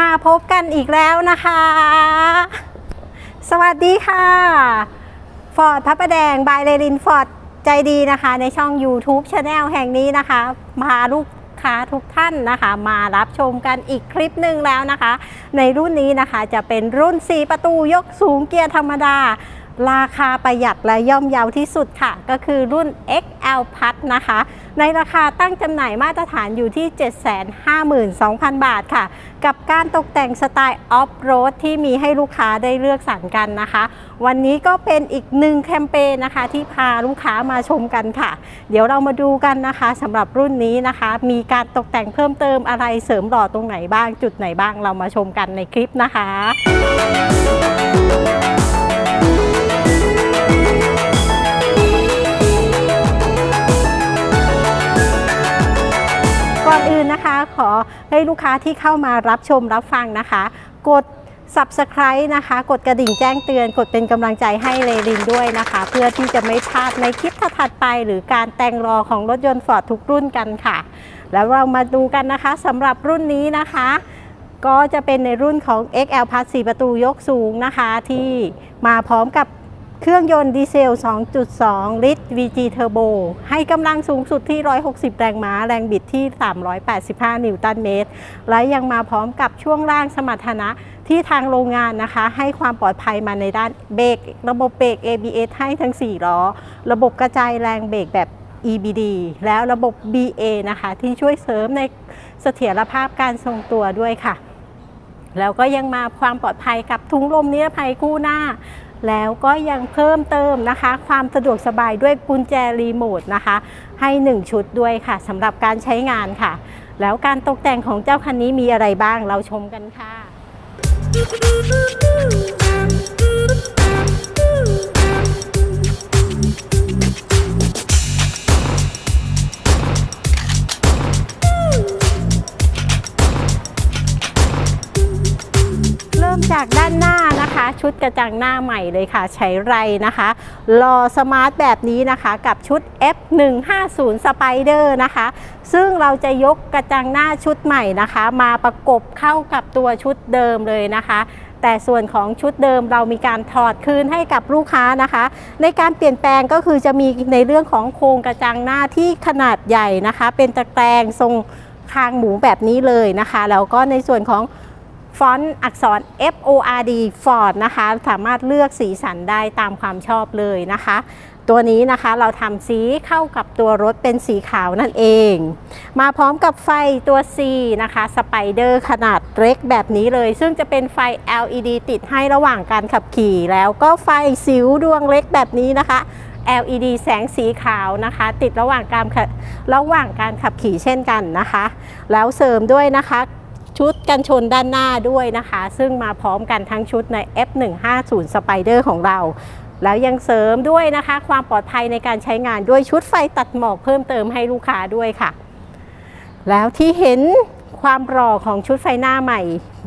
มาพบกันอีกแล้วนะคะ สวัสดีค่ะฟอร์ดพระประแดงบายเลรินฟอร์ดใจดีนะคะ ในช่อง YouTube c h a n e l แห่งนี้นะคะ พาลูกค้าทุกท่านนะคะ มารับชมกันอีกคลิปหนึ่งแล้วนะคะ ในรุ่นนี้นะคะจะเป็นรุ่น 4 ประตูยกสูงเกียร์ธรรมดา ราคาประหยัดและย่อมเยาที่สุดค่ะ ก็คือรุ่น XL พัดนะคะ ในราคาตั้งจำหน่ายมาตรฐานอยู่ที่ 752,000 บาทค่ะ กับการตกแต่งสไตล์ออฟโรดที่มีให้ลูกค้าได้เลือกสรรกันนะคะ วันนี้ก็เป็นอีกหนึ่งแคมเปญนะคะ ที่พาลูกค้ามาชมกันค่ะ เดี๋ยวเรามาดูกันนะคะสำหรับรุ่นนี้นะคะ มีการตกแต่งเพิ่มเติมอะไรเสริมหล่อตรงไหนบ้างจุดไหนบ้างเรามาชมกันในคลิปนะคะ ให้ลูกค้าที่เข้ามารับชมรับฟังนะคะ กด subscribe นะคะ กดกระดิ่งแจ้งเตือน กดเป็นกำลังใจให้เลรินด้วยนะคะ เพื่อที่จะไม่พลาดในคลิปถัดไป หรือการแต่งรอของรถยนต์ฟอร์ดทุกรุ่นกันค่ะ แล้วเรามาดูกันนะคะสำหรับรุ่นนี้นะคะ ก็จะเป็นในรุ่นของ XL Plus 4 ประตูยกสูงนะคะ ที่มาพร้อมกับ เครื่องยนต์ดีเซล 2.2 ลิตร VG Turbo ให้กำลังสูงสุดที่ 160 แรงม้า แรงบิดที่ 385 นิวตันเมตร และยังมาพร้อมกับช่วงล่างสมรรถนะที่ทางโรงงานนะคะ ให้ความปลอดภัยมาในด้านเบรกระบบเบรก ABS ให้ทั้ง 4 ล้อ ระบบกระจายแรงเบรกแบบ EBD แล้วระบบ BA นะคะ ที่ช่วยเสริมในเสถียรภาพการทรงตัวด้วยค่ะ แล้วก็ยังมาความปลอดภัยกับถุงลมนิรภัยคู่หน้า แล้วก็ยังเพิ่มเติมนะคะ ความสะดวกสบายด้วยกุญแจรีโมทนะคะ ให้ 1 ชุดด้วยค่ะสำหรับการใช้งานค่ะ แล้วการตกแต่งของเจ้าคันนี้มีอะไรบ้างเราชมกันค่ะ ชุดกระจังหน้าใหม่เลยค่ะ ใช้ไรนะคะรอสมาร์ทแบบนี้นะคะกับชุด F150 Spider นะคะ ซึ่งเราจะยกกระจังหน้าชุดใหม่นะคะ มาประกบเข้ากับตัวชุดเดิมเลยนะคะแต่ส่วนของชุดเดิมเรามีการถอดคืนให้กับลูกค้านะคะ ในการเปลี่ยนแปลงก็คือจะมีในเรื่องของโครงกระจังหน้าที่ขนาดใหญ่นะคะ เป็นตะแกรงทรงคางหมูแบบนี้เลยนะคะ แล้วก็ในส่วนของ ฟอนต์อักษร F O R D Ford นะคะ สามารถเลือกสีสันได้ตามความชอบเลยนะคะ ตัวนี้นะคะเราทำสีเข้ากับตัวรถเป็นสีขาวนั่นเอง มาพร้อมกับไฟตัว C นะคะสไปเดอร์ขนาดเล็กแบบนี้เลย ซึ่งจะเป็นไฟ LED ติดให้ระหว่างการขับขี่ แล้วก็ไฟสิวดวงเล็กแบบนี้นะคะ LED แสงสีขาวนะคะ ติดระหว่างการขับระหว่างการขับขี่เช่นกันนะคะ แล้วเสริมด้วยนะคะ ชุดกันชนด้านหน้าด้วยนะคะ ซึ่งมาพร้อมกันทั้งชุดใน F150 Spider ของเรา แล้วยังเสริมด้วยนะคะ ความปลอดภัยในการใช้งานด้วยชุดไฟตัดหมอกเพิ่มเติมให้ลูกค้าด้วยค่ะ แล้วที่เห็นความหล่อของชุดไฟหน้าใหม่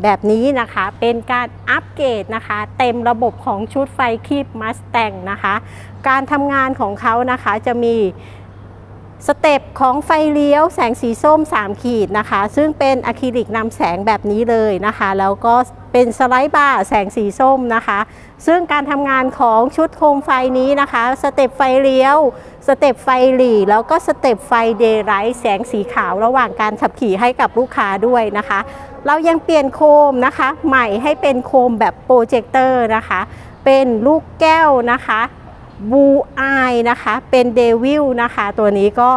แบบนี้นะคะ เป็นการอัปเกรดนะคะ เต็มระบบของชุดไฟคีบมัสแตงนะคะ การทำงานของเขานะคะจะมี สเต็ปของไฟเลี้ยวแสงสีส้ม 3 ขีดนะคะ ซึ่งเป็นอะคริลิกนำแสงแบบนี้เลยนะคะ แล้วก็เป็นสไลด์บาร์แสงสีส้มนะคะ ซึ่งการทำงานของชุดโคมไฟนี้นะคะ สเต็ปไฟเลี้ยว สเต็ปไฟหลีแล้วก็สเต็ปไฟเดย์ไรท์แสงสีขาวระหว่างการขับขี่ให้กับลูกค้าด้วยนะคะ เรายังเปลี่ยนโคมนะคะ ใหม่ให้เป็นโคมแบบโปรเจคเตอร์นะคะ เป็นลูกแก้วนะคะ บูอายนะคะเป็นเดวิลนะคะ ตัวนี้ก็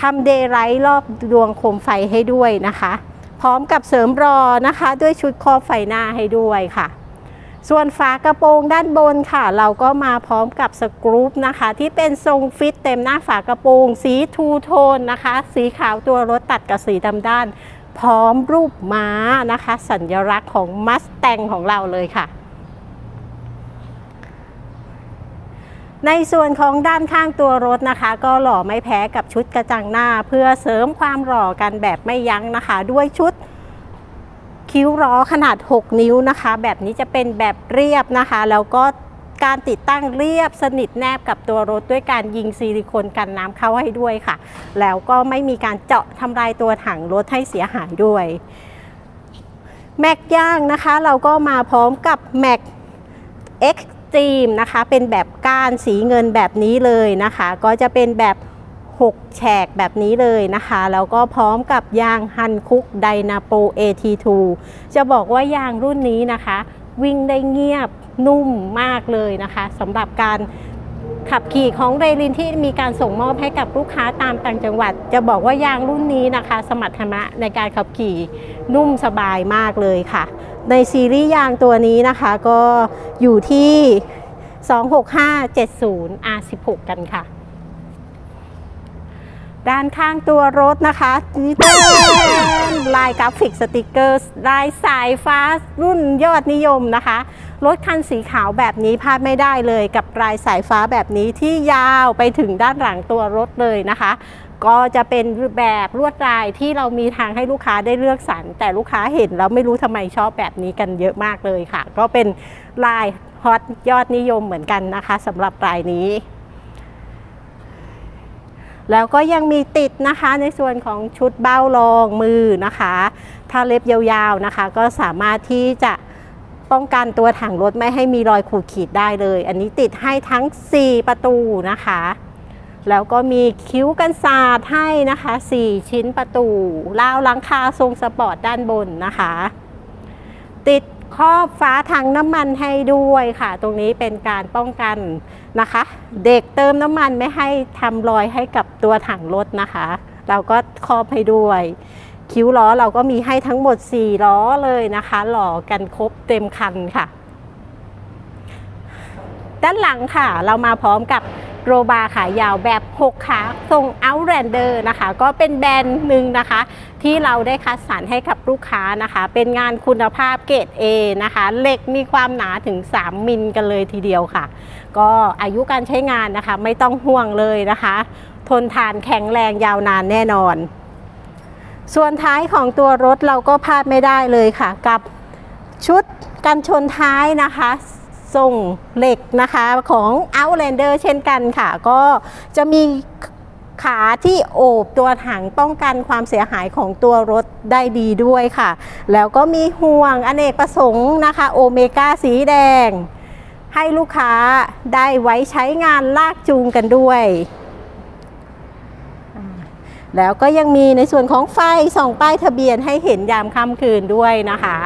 ทำเดย์ไลท์รอบดวงโคมไฟให้ด้วยนะคะ พร้อมกับเสริมรอนะคะ ด้วยชุดครอบไฟหน้าให้ด้วยค่ะ ส่วนฝากระโปรงด้านบนค่ะ เราก็มาพร้อมกับสกรูปนะคะ ที่เป็นทรงฟิตเต็มหน้าฝากระโปรง สีทูโทนนะคะ สีขาวตัวรถตัดกับสีดำด้าน พร้อมรูปม้านะคะ สัญลักษณ์ของมัสแตงของเราเลยค่ะ ในส่วนของด้านข้างตัวรถนะคะ ก็หล่อไม่แพ้กับชุดกระจังหน้า เพื่อเสริมความหล่อกันแบบไม่ยั้งนะคะ ด้วยชุดคิ้วล้อขนาด 6 นิ้วนะคะ แบบนี้จะเป็นแบบเรียบนะคะ แล้วก็การติดตั้งเรียบสนิทแนบกับตัวรถด้วยการยิงซิลิโคนกันน้ำเข้าให้ด้วยค่ะ แล้วก็ไม่มีการเจาะทำลายตัวถังรถให้เสียหายด้วย แม็กย่างนะคะ เราก็มาพร้อมกับแม็ก X Extreme นะคะ เป็นแบบก้านสีเงินแบบนี้เลยนะคะ ก็จะเป็นแบบ6แฉกแบบนี้เลยนะคะ แล้วก็พร้อมกับยางฮันคุกไดนาโป AT2 จะบอกว่ายางรุ่นนี้นะคะ วิ่งได้เงียบนุ่มมากเลยนะคะสำหรับการขับขี่ของเรลินที่มีการส่งมอบให้กับลูกค้าตามต่างจังหวัด จะบอกว่ายางรุ่นนี้นะคะ สมรรถนะในการขับขี่นุ่มสบายมากเลยค่ะ ในซีรีส์ยางตัวนี้นะคะก็อยู่ที่ 26570 R16 กันค่ะ ด้านข้างตัวรถนะคะนี่เป็นลายกราฟิกสติกเกอร์ลายสายฟ้ารุ่นยอดนิยมนะคะ รถคันสีขาวแบบนี้พลาดไม่ได้เลยกับลายสายฟ้าแบบนี้ที่ยาวไปถึงด้านหลังตัวรถเลยนะคะ ก็จะเป็นแบบลวดลายที่เรามีทางให้ลูกค้าได้เลือกสรรแต่ลูกค้าเห็นแล้วไม่รู้ทำไมชอบแบบนี้กันเยอะมากเลยค่ะ ก็เป็นลายฮอตยอดนิยมเหมือนกันนะคะสำหรับลายนี้ แล้วก็ยังมีติดนะคะในส่วนของชุดเบ้ารองมือนะคะ ถ้าเล็บยาวๆนะคะ ก็สามารถที่จะป้องกันตัวถังรถไม่ให้มีรอยขูดขีดได้เลย อันนี้ติดให้ทั้ง 4 ประตูนะคะ แล้วก็มีคิ้วกันศาสตร์ให้นะคะ 4 ชิ้นประตูราวหลังคาทรงสปอร์ตด้านบนนะคะ ติดครอบฟ้าถังน้ำมันให้ด้วยค่ะ ตรงนี้เป็นการป้องกันนะคะ เด็กเติมน้ำมันไม่ให้ทำรอยให้กับตัวถังรถนะคะ เราก็ครอบให้ด้วย คิ้วล้อเราก็มีให้ทั้งหมด 4 ล้อเลยนะคะ หล่อกันครบเต็มคันค่ะ ด้านหลังค่ะ เรามาพร้อมกับ โรบาร์ขายาวแบบ 6 ขาทรง Outlander นะคะ ก็เป็นแบรนด์หนึ่งนะคะ ที่เราได้คัดสรรให้กับลูกค้านะคะ เป็นงานคุณภาพเกรด A นะคะเหล็กมีความหนาถึง 3 มิลกันเลยทีเดียวค่ะ ก็อายุการใช้งานนะคะ ไม่ต้องห่วงเลยนะคะ ทนทานแข็งแรงยาวนานแน่นอน ส่วนท้ายของตัวรถเราก็พลาดไม่ได้เลยค่ะ กับชุดกันชนท้ายนะคะ ทรงเหล็กนะคะของ Outlander เช่นกันค่ะ ก็จะมีขาที่โอบตัวถังป้องกันความเสียหายของตัวรถได้ดีด้วยค่ะ แล้วก็มีห่วงอเนกประสงค์นะคะ โอเมก้าสีแดง ให้ลูกค้าได้ไว้ใช้งานลากจูงกันด้วย แล้วก็ยังมีในส่วนของไฟส่องป้ายทะเบียนให้เห็นยามค่ำคืนด้วยนะคะ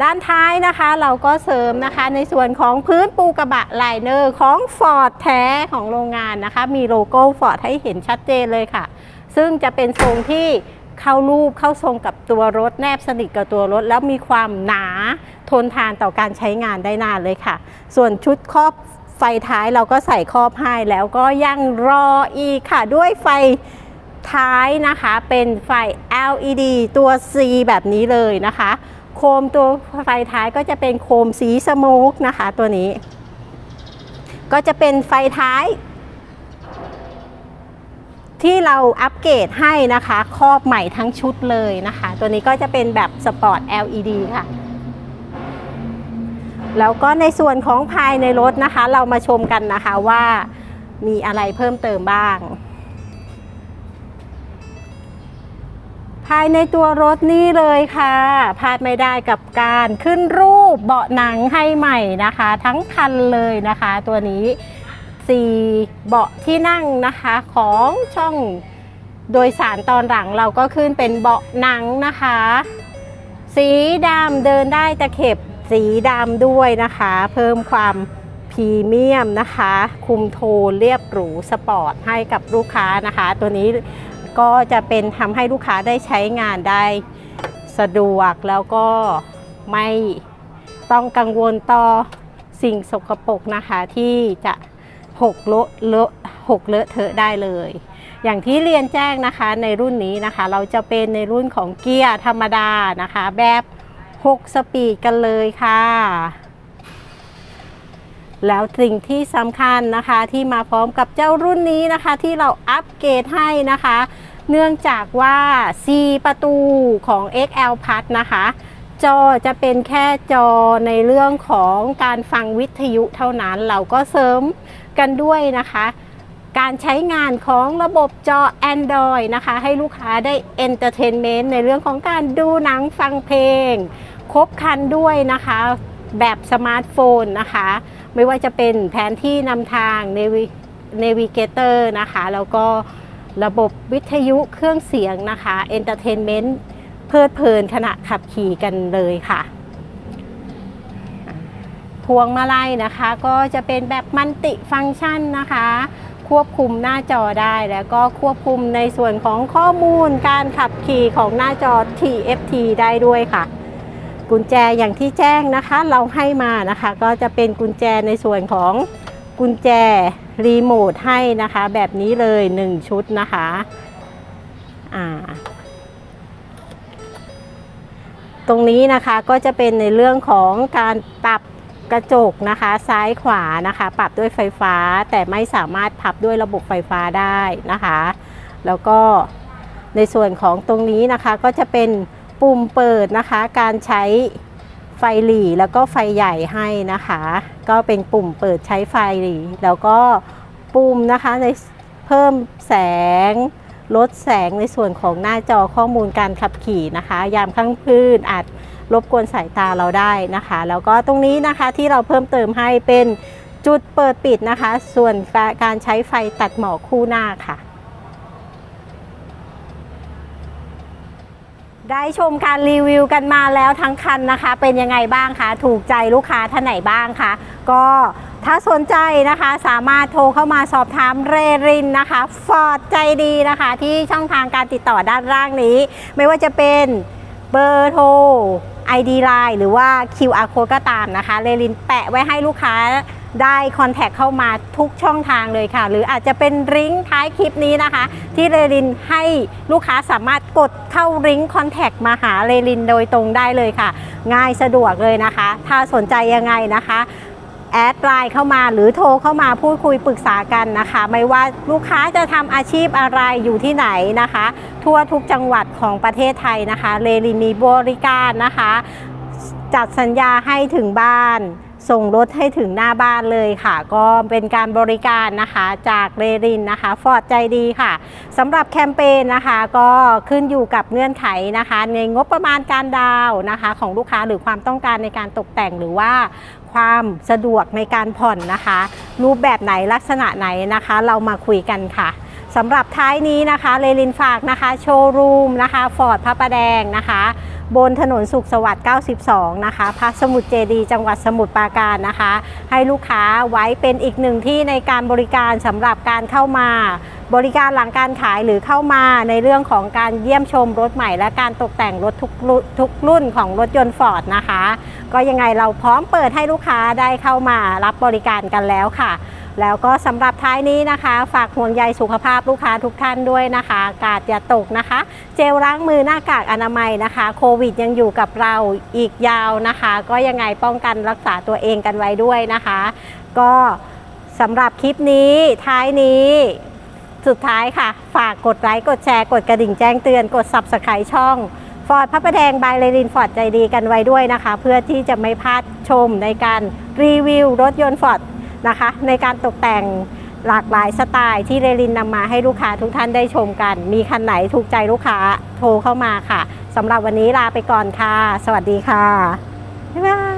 ด้านท้ายนะคะเราก็เสริมนะคะในส่วนของพื้นปูกระบะไลเนอร์ของ Ford แท้ของโรงงานนะคะ มีโลโก้ Ford ให้เห็นชัดเจนเลยค่ะ ซึ่งจะเป็นทรงที่เข้ารูปเข้าทรงกับตัวรถแนบสนิทกับตัวรถ แล้วมีความหนาทนทานต่อการใช้งานได้นานเลยค่ะ ส่วนชุดครอบไฟท้ายเราก็ใส่ครอบให้แล้วก็ยังรออีกค่ะด้วยไฟท้ายนะคะเป็นไฟ LED ตัว C แบบนี้เลยนะคะ โคมตัวไฟท้ายก็จะเป็นโคมสีสโมกนะคะตัวนี้ ก็จะเป็นไฟท้าย ที่เราอัปเกรดให้นะคะครอบใหม่ทั้งชุดเลยนะคะ ตัวนี้ก็จะเป็นแบบสปอร์ต LED ค่ะ แล้วก็ในส่วนของภายในรถนะคะ เรามาชมกันนะคะว่ามีอะไรเพิ่มเติมบ้างายในตัวรถนี่เลยค่ะพลาดไม่ได้กับการขึ้นรูปเบาะหนังให้ใหม่นะคะ ทั้งคันเลยนะคะ ตัวนี้4เบาะที่นั่งนะคะของช่องโดยสารตอนหลังเราก็ขึ้นเป็นเบาะหนังนะคะ สีดำเดินได้ตะเข็บสีดำด้วยนะคะ เพิ่มความพรีเมียมนะคะ คุมโทนเรียบหรูสปอร์ตให้กับลูกค้านะคะ ตัวนี้ ก็จะเป็นทำให้ลูกค้าได้ใช้งานได้สะดวกแล้วก็ไม่ต้องกังวลต่อสิ่งสกปรกนะคะที่จะหกเลอะเลอะหกเลอะเทอะได้เลย อย่างที่เรียนแจ้งนะคะในรุ่นนี้นะคะ เราจะเป็นในรุ่นของเกียร์ธรรมดานะคะ แบบ 6 สปีดกันเลยค่ะ แล้วสิ่งที่สำคัญนะคะที่มาพร้อมกับเจ้ารุ่นนี้นะคะที่เราอัปเกรดให้นะคะ เนื่องจากว่า4ประตูของ XL Plus นะคะ จอจะเป็นแค่จอในเรื่องของการฟังวิทยุเท่านั้นเราก็เสริมกันด้วยนะคะ การใช้งานของระบบจอ Android นะคะ ให้ลูกค้าได้ Entertainment ในเรื่องของการดูหนังฟังเพลง ครบคันด้วยนะคะ แบบสมาร์ทโฟนนะคะ ไม่ว่าจะเป็นแผนที่นำทาง Navigator นะคะ แล้วก็ระบบวิทยุเครื่องเสียงนะคะ Entertainment เพลิดเพลินขณะขับขี่กันเลยค่ะพวงมาลัยนะคะก็จะเป็นแบบมัลติฟังก์ชันนะคะ ควบคุมหน้าจอได้แล้วก็ควบคุมในส่วนของข้อมูลการขับขี่ของหน้าจอ TFT ได้ด้วยค่ะ กุญแจอย่างที่แจ้งนะคะ เราให้มานะคะ ก็จะเป็นกุญแจในส่วนของกุญแจรีโมทให้นะคะ แบบนี้เลย 1 ชุดนะคะอ่าตรงนี้นะคะก็จะเป็นในเรื่องของการปรับกระจกนะคะ ซ้ายขวานะคะ ปรับด้วยไฟฟ้าแต่ไม่สามารถพับด้วยระบบไฟฟ้าได้นะคะ แล้วก็ในส่วนของตรงนี้นะคะก็จะเป็น ปุ่มเปิดนะคะ การใช้ไฟหลีแล้วก็ไฟใหญ่ให้นะคะ ก็เป็นปุ่มเปิดใช้ไฟหลีแล้วก็ปุ่มนะคะในเพิ่มแสงลดแสงในส่วนของหน้าจอข้อมูลการขับขี่นะคะ ยามค่ำคืนอาจรบกวนสายตาเราได้นะคะ แล้วก็ตรงนี้นะคะที่เราเพิ่มเติมให้เป็นจุดเปิดปิดนะคะ ส่วนการใช้ไฟตัดหมอกคู่หน้าค่ะ ได้ชมการรีวิวกันมาแล้วทั้งคันนะคะ เป็นยังไงบ้างคะ ถูกใจลูกค้าท่านไหนบ้างคะ ก็ถ้าสนใจนะคะสามารถโทรเข้ามาสอบถามเรรินนะคะ ฟอร์ดใจดีนะคะ ที่ช่องทางการติดต่อด้านล่างนี้ ไม่ว่าจะเป็นเบอร์โทร ID Line หรือว่า QR code ก็ตามนะคะ เรลินแปะไว้ให้ลูกค้า ได้คอนแทคเข้ามาทุกช่องทางเลยค่ะ หรืออาจจะเป็นลิงก์ท้ายคลิปนี้นะคะ ที่เรลินให้ลูกค้าสามารถกดเข้าลิงก์คอนแทคมาหาเรลินโดยตรงได้เลยค่ะ ง่ายสะดวกเลยนะคะ ถ้าสนใจยังไงนะคะแอดไลน์เข้ามาหรือโทรเข้ามาพูดคุยปรึกษากันนะคะ ไม่ว่าลูกค้าจะทำอาชีพอะไรอยู่ที่ไหนนะคะ ทั่วทุกจังหวัดของประเทศไทยนะคะเรลินมีบริการนะคะ จัดสัญญาให้ถึงบ้าน ส่งรถให้ถึงหน้าบ้านเลยค่ะ ก็เป็นการบริการนะคะจากเรรินนะคะ ฟอร์ดใจดีค่ะสำหรับแคมเปญนะคะ ก็ขึ้นอยู่กับเงื่อนไขนะคะ ในงบประมาณการดาวนะคะ ของลูกค้าหรือความต้องการในการตกแต่งหรือว่าความสะดวกในการผ่อนนะคะ รูปแบบไหนลักษณะไหนนะคะ เรามาคุยกันค่ะสำหรับท้ายนี้นะคะเลลินฝากนะคะ โชว์รูมนะคะฟอร์ดพระประแดงนะคะ บนถนนสุขสวัสดิ์ 92 นะคะพระสมุทรเจดี จังหวัดสมุทรปราการนะคะ ให้ลูกค้าไว้เป็นอีกหนึ่งที่ในการบริการสำหรับการเข้ามา บริการหลังการขายหรือเข้ามาในเรื่องของการเยี่ยมชมรถใหม่ และการตกแต่งรถทุกรุ่นทุกรุ่นของรถยนต์ฟอร์ดนะคะ ก็ยังไงเราพร้อมเปิดให้ลูกค้าได้เข้ามารับบริการกันแล้วค่ะ แล้วก็สำหรับท้ายนี้นะคะ ฝากห่วงใยสุขภาพลูกค้าทุกท่านด้วยนะคะ กาดอย่าตกนะคะ เจลล้างมือหน้ากากอนามัยนะคะ โควิดยังอยู่กับเราอีกยาวนะคะ ก็ยังไงป้องกันรักษาตัวเองกันไว้ด้วยนะคะ ก็สำหรับคลิปนี้ท้ายนี้ สุดท้ายค่ะ ฝากกดไลค์กดแชร์กดกระดิ่งแจ้งเตือนกด subscribe ช่องฟอร์ดพระประแดงบายเลรินฟอร์ดใจดีกันไว้ด้วยนะคะ เพื่อที่จะไม่พลาดชมในการรีวิวรถยนต์ฟอร์ดนะคะ ในการตกแต่งหลากหลายสไตล์ที่เรลินนำมาให้ลูกค้าทุกท่านได้ชมกัน มีคันไหนถูกใจลูกค้าโทรเข้ามาค่ะสำหรับวันนี้ลาไปก่อนค่ะ สวัสดีค่ะ บ๊ายบาย